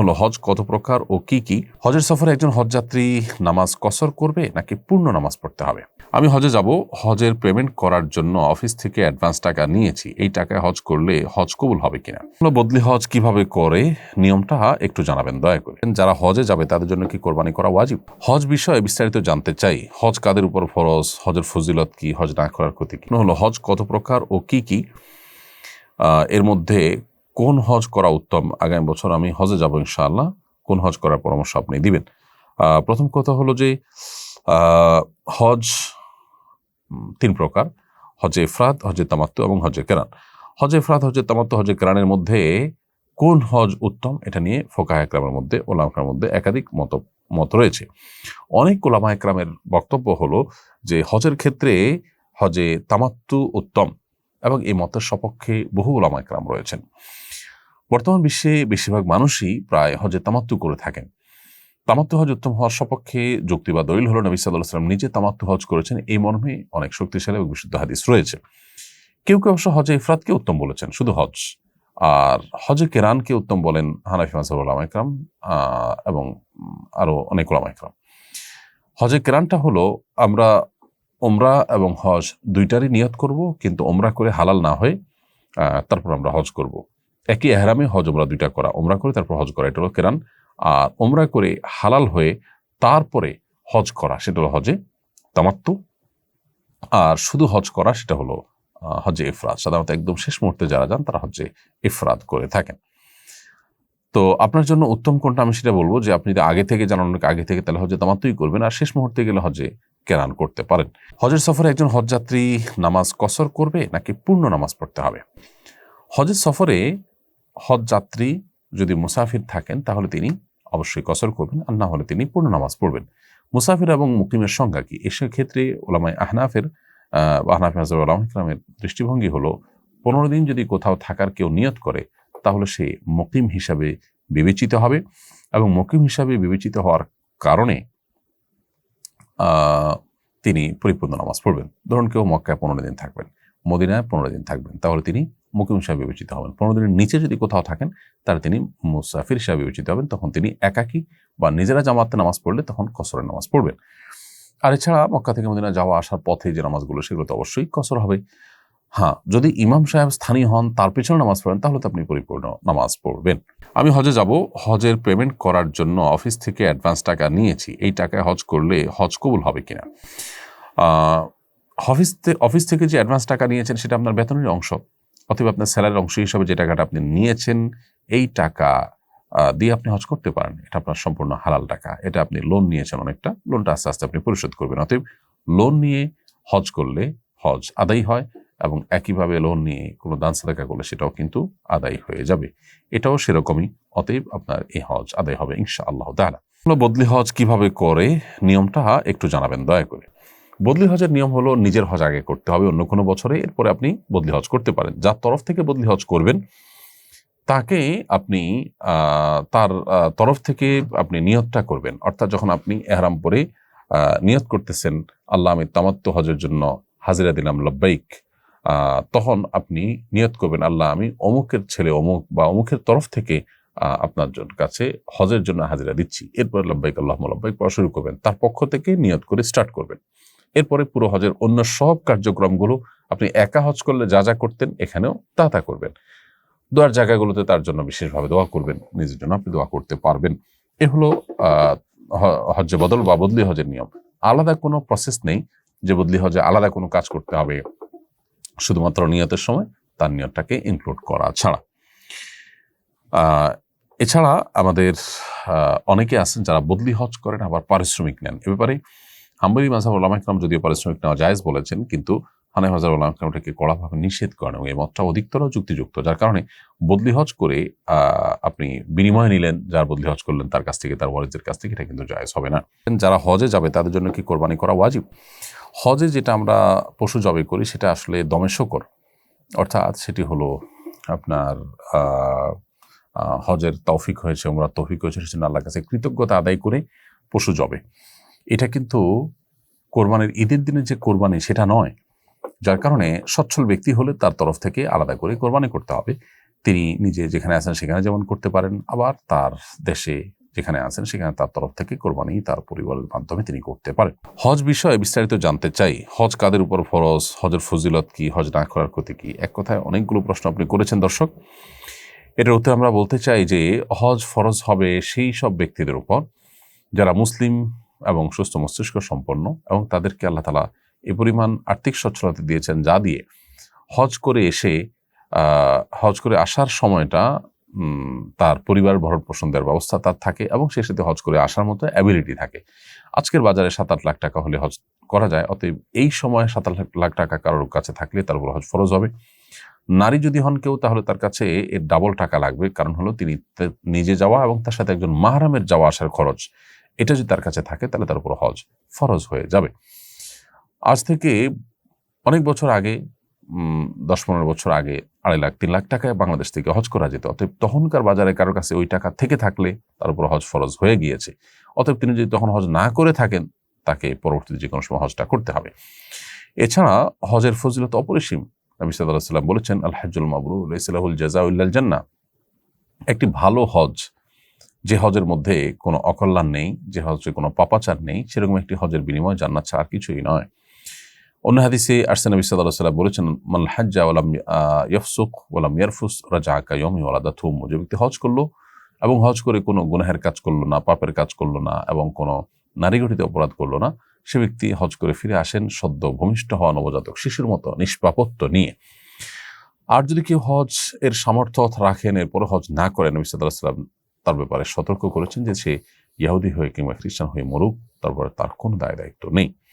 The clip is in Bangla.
হলো হজ কত প্রকার ও কি কি? হজের সফরে একজন হজযাত্রী নামাজ কসর করবে নাকি পূর্ণ নামাজ পড়তে হবে? আমি হজে যাব, হজের পেমেন্ট করার জন্য অফিস থেকে অ্যাডভান্স টাকা নিয়েছি। এই টাকায় হজ করলে হজ কবুল হবে কিনা? বদলি হজ কীভাবে করে? নিয়মটা একটু জানাবেন, দয়া করে। যারা হজে যাবে, তাদের জন্য কি কোরবানি করা ওয়াজিব? হজ বিষয়ে বিস্তারিত জানতে চাই, হজ কাদের উপর ফরজ? হজের ফজিলত কি? হজ না করার ক্ষতি কি? হলো হজ কত প্রকার ও কি কি? এর মধ্যে কোন হজ করা উত্তম? আগামী বছর আমি হজে যাব ইনশাআল্লাহ। কোন হজ করার পরামর্শ আপনি দিবেন? প্রথম কথা হলো যে হজ তিন প্রকার। হজে ইফরাত, হজে তামাত্তু এবং হজে কেরান। হজে ইফরাত, হজে তামাত্তু, হজে কেরানের মধ্যে কোন হজ উত্তম? এটা নিয়ে ফোকাহ একরামের মধ্যে ওলাম একরামের মধ্যে একাধিক মত মত রয়েছে। অনেক ওলামা একরামের বক্তব্য হলো যে, হজের ক্ষেত্রে হজে তামাত্তু উত্তম এবং এই মতের সপক্ষে বহু ওলামা একরাম রয়েছেন। বর্তমান বিশ্বে বেশিরভাগ মানুষই প্রায় হজে তামাত্তু করে থাকেন। তামাত্তু হজ উত্তম হওয়ার সপক্ষে যুক্তি বা দলিল হল নবী সাল্লাহ সাল্লাম নিজে তামাত্তু হজ করেছেন। এই মর্মে অনেক শক্তিশালী এবং বিশুদ্ধ হাদিস রয়েছে। কেউ কেউ অবশ্য হজে ইফরাতকে উত্তম বলেছেন, শুধু হজ। আর হজে কেরানকে উত্তম বলেন হানাফি মাসাব ইকরাম এবং আরও অনেক ওলামা ইকরাম হজে কেরানটা হলো, আমরা ওমরা এবং হজ দুইটারই নিয়ত করব, কিন্তু ওমরা করে হালাল না হয়ে তারপর আমরা হজ করব। একই এহরামে হজ ওমরা দুইটা করা। ওমরা করে তারপর হজ করা, এটা হলো কেরান। আর ওমরা করে হালাল হয়ে তারপরে হজ করা, সেটা হলো হজে তামাত্তু। আর শুধু হজ করা, সেটা হলো হজে ইফরাদ সাধারণত একদম শেষ মুহূর্তে যারা যান, তারা হজে ইফরাদ করে থাকেন। তো আপনার জন্য উত্তম কোনটা আমি সেটা বলব যে, আপনি যদি আগে থেকে জানান আগে থেকে, তাহলে হজে তামাত্তুই করবেন। আর শেষ মুহূর্তে গেলে হজে কেরান করতে পারেন। হজের সফরে একজন হজযাত্রী নামাজ কসর করবে, নাকি পূর্ণ নামাজ পড়তে হবে? হজের সফরে হজযাত্রী যদি মুসাফির থাকেন তাহলে তিনি অবশ্যই কসর করবেন আর না হলে তিনি পূর্ণ নামাজ পড়বেন। মুসাফির এবং মুকিমের সংজ্ঞা কি? এসব ক্ষেত্রে ওলামাই আহনাফের আহ, আহনাফ হাজার আলম ইকরামের দৃষ্টিভঙ্গি হলো পনেরো দিন যদি কোথাও থাকার কেউ নিয়ত করে তাহলে সে মুকিম হিসাবে বিবেচিত হবে এবং মুকিম হিসাবে বিবেচিত হওয়ার কারণে তিনি পরিপূর্ণ নামাজ পড়বেন। ধরুন কেউ মক্কায় পনেরো দিন থাকবেন মদিনায় পনেরো দিন থাকবেন তাহলে তিনি মুকিম হিসাবে বিবেচিত হবেন। পনেরো দিনের নিচে যদি কোথাও থাকেন, তাহলে তিনি মুসাফির হিসাবে বিবেচিত হবেন। তখন তিনি একাকী বা নিজেরা জামাতে নামাজ পড়লে তখন কসরের নামাজ পড়বেন। আর এছাড়া মক্কা থেকে মদিনা যাওয়া আসার পথে যে নামাজগুলো, সেগুলো তো অবশ্যই কসর হবে। হ্যাঁ যদি ইমাম সাহেব স্থানীয় হন, তার পেছনে নামাজ পড়েন, তাহলে তো আপনি পরিপূর্ণ নামাজ পড়বেন। আমি হজে যাব। হজের পেমেন্ট করার জন্য অফিস থেকে অ্যাডভান্স টাকা নিয়েছি। এই টাকায় হজ করলে হজ কবুল হবে কিনা? অফিস অফিস থেকে যে অ্যাডভান্স টাকা নিয়েছেন, সেটা আপনার বেতনের অংশ। অথবা আপনার স্যালারির অংশ হিসাবে যে টাকাটা আপনি নিয়েছেন, এই টাকা দিয়ে আপনি হজ করতে পারেন। এটা আপনার সম্পূর্ণ হালাল টাকা। এটা আপনি লোন নিয়েছেন অনেকটা লোনটা আস্তে আস্তে আপনি পরিশোধ করবেন। অতএব লোন নিয়ে হজ করলে হজ আদায় হয় এবং একইভাবে লোন নিয়ে কোনো দান সাদাকা করলে সেটাও কিন্তু আদায় হয়ে যাবে। এটাও সেরকমই, অতএব আপনার এই হজ আদায় হবে ইনশা আল্লাহ তাআলা। বদলি হজ কীভাবে করে, নিয়মটা একটু জানাবেন, দয়া করে। বদলি হজের নিয়ম হলো নিজের হজ আগে করতে হবে, অন্য কোনো বছরে এরপরে আপনি বদলি হজ করতে পারেন। যার তরফ থেকে বদলি হজ করবেন, তাকে আপনি তার তরফ থেকে আপনি নিয়তটা করবেন। অর্থাৎ যখন আপনি এহরাম পরে নিয়ত করতেছেন, আল্লাহ আমি তামাত্ম হজের জন্য হাজিরা দিলাম লব্বাইক তখন আপনি নিয়ত করবেন, আল্লাহ আমি অমুকের ছেলে, অমুক বা অমুকের তরফ থেকে আপনার কাছে হজের জন্য হাজিরা দিচ্ছি। এরপর লব্বাইক আল্লাহ লব্বাইক পড়া শুরু করবেন। তার পক্ষ থেকে নিয়ত করে স্টার্ট করবেন। এরপরে পুরো হজের অন্য সব কার্যক্রমগুলো আপনি একা হজ করলে যা যা করতেন এখানেও তা তা করবেন। দোয়ার জায়গাগুলোতে তার জন্য বিশেষভাবে দোয়া করবেন। নিজের জন্য আপনি দোয়া করতে পারবেন। এ হলো আহ, হ- বদল বা বদলি হজের নিয়ম। আলাদা কোনো প্রসেস নেই যে বদলি হজে আলাদা কোনো কাজ করতে হবে। শুধুমাত্র নিয়তের সময় তার নিয়তটাকে ইনক্লুড করা ছাড়া। এছাড়া আমাদের অনেকে আছেন যারা বদলি হজ করেন আবার পারিশ্রমিক নেন। এ ব্যাপারে হাম্বলি মাঝাব ওলামা ইকরাম যদিও পারিশ্রমিক নেওয়া জায়েজ বলেছেন, কিন্তু হানাই ইকরাম এটাকে কড়াভাবে নিষেধ করেন এবং এই মতটা অধিকতর যুক্তিযুক্ত, যার কারণে বদলি হজ করে আপনি বিনিময় নিলেন, যার বদলি হজ করলেন তার কাছ থেকে, তার ওয়ারিজের কাছ থেকে, এটা কিন্তু জায়েজ হবে না। যারা হজে যাবে, তাদের জন্য কি কোরবানি করা ওয়াজিব? হজে যেটা আমরা পশু জবে করি, সেটা আসলে দমে শকর। অর্থাৎ সেটি হলো আপনার হজের তৌফিক হয়েছে ওমরা তৌফিক হয়েছে, সেজন্য আল্লাহর কাছে কৃতজ্ঞতা আদায় করে পশু জবে এটা কিন্তু কোরবানির ঈদের দিনে যে কোরবানি, সেটা নয়। যার কারণে সচ্ছল ব্যক্তি হলে তার তরফ থেকে আলাদা করে কোরবানি করতে হবে। তিনি নিজে যেখানে আছেন, সেখানে যেমন করতে পারেন। আবার তার দেশে যেখানে আছেন, সেখানে তার তরফ থেকে কোরবানি তার পরিবারের মাধ্যমে তিনি করতে পারেন। হজ বিষয়ে বিস্তারিত জানতে চাই। হজ কাদের উপর ফরজ? হজের ফজিলত কি? হজ না করার ক্ষতি কি? এক কথায় অনেকগুলো প্রশ্ন আপনি করেছেন, দর্শক। এটার উত্তরে আমরা বলতে চাই যে, হজ ফরজ হবে সেই সব ব্যক্তিদের উপর। যারা মুসলিম এবং সুস্থ মস্তিষ্ক সম্পন্ন এবং তাদেরকে আল্লাহ তালা এ পরিমাণ আর্থিক সচ্ছলতা দিয়েছেন যা দিয়ে হজ করে এসে হজ করে আসার সময়টা তার পরিবার ভরণ পোষণ দেওয়ার ব্যবস্থা তার থাকে এবং সে সাথে হজ করে আসার মতো অ্যাবিলিটি থাকে। আজকের বাজারে সাত আট লাখ টাকা হলে হজ করা যায়, অতএব এই সময় সাত আট লাখ টাকা কারোর কাছে থাকলে তার উপর হজ ফরজ হবে। নারী যদি হন কেউ তাহলে তার কাছে এর ডাবল টাকা লাগবে, কারণ হলো তিনি নিজে যাওয়া এবং তার সাথে একজন মাহারামের যাওয়া আসার খরচ। এটা যদি তার কাছে থাকে, তাহলে তার উপর হজ ফরজ হয়ে যাবে। আজ থেকে অনেক বছর আগে দশ পনেরো বছর আগে, আড়াই লাখ, তিন লাখ টাকায় বাংলাদেশ থেকে হজ করা যেত। অতএব তখনকার বাজারে কারোর কাছে ওই টাকা থেকে থাকলে তার উপর হজ ফরজ হয়ে গিয়েছে। অতএব তিনি যদি তখন হজ না করে থাকেন, তাকে পরবর্তীতে যে কোনো সময় হজটা করতে হবে। এছাড়া হজের ফজিলত অপরিসীম। নবী সাল্লাহ সাল্লাম বলেছেন আল মাবরুর ইসলাহুল জাজাউল্লাল জান্না একটি ভালো হজ যে হজের মধ্যে কোনো অকল্যাণ নেই যে হজে কোনো পাপাচার নেই, সেরকম একটি হজের বিনিময় জান্নাত ছাড়া কিছুই নয়। অন্য হাদিসে আরসান নবী সাল্লাহ বলেছেন মাল হাজ্জা ওলাম ইয়ফসুক ওলাম ইয়ারফুস রাজা কায়মি ওলাদা থুম। যে ব্যক্তি হজ করল এবং হজ করে কোনো গুনাহের কাজ করল না, পাপের কাজ করল না এবং কোনো নারী গঠিত অপরাধ করল না, সে ব্যক্তি হজ করে ফিরে আসেন সদ্য ভূমিষ্ঠ হওয়া নবজাতক শিশুর মতো নিষ্পাপত্ব নিয়ে। আর যদি কেউ হজ এর সামর্থ্য রাখেন এরপর হজ না করেন নবী সাল্লাহ সাল্লাম তার ব্যাপারে সতর্ক করেছেন যে সে ইয়াহুদি হয়ে কিংবা খ্রিস্টান হয়ে মরুক, তারপরে তার কোনো দায় দায়িত্ব নেই।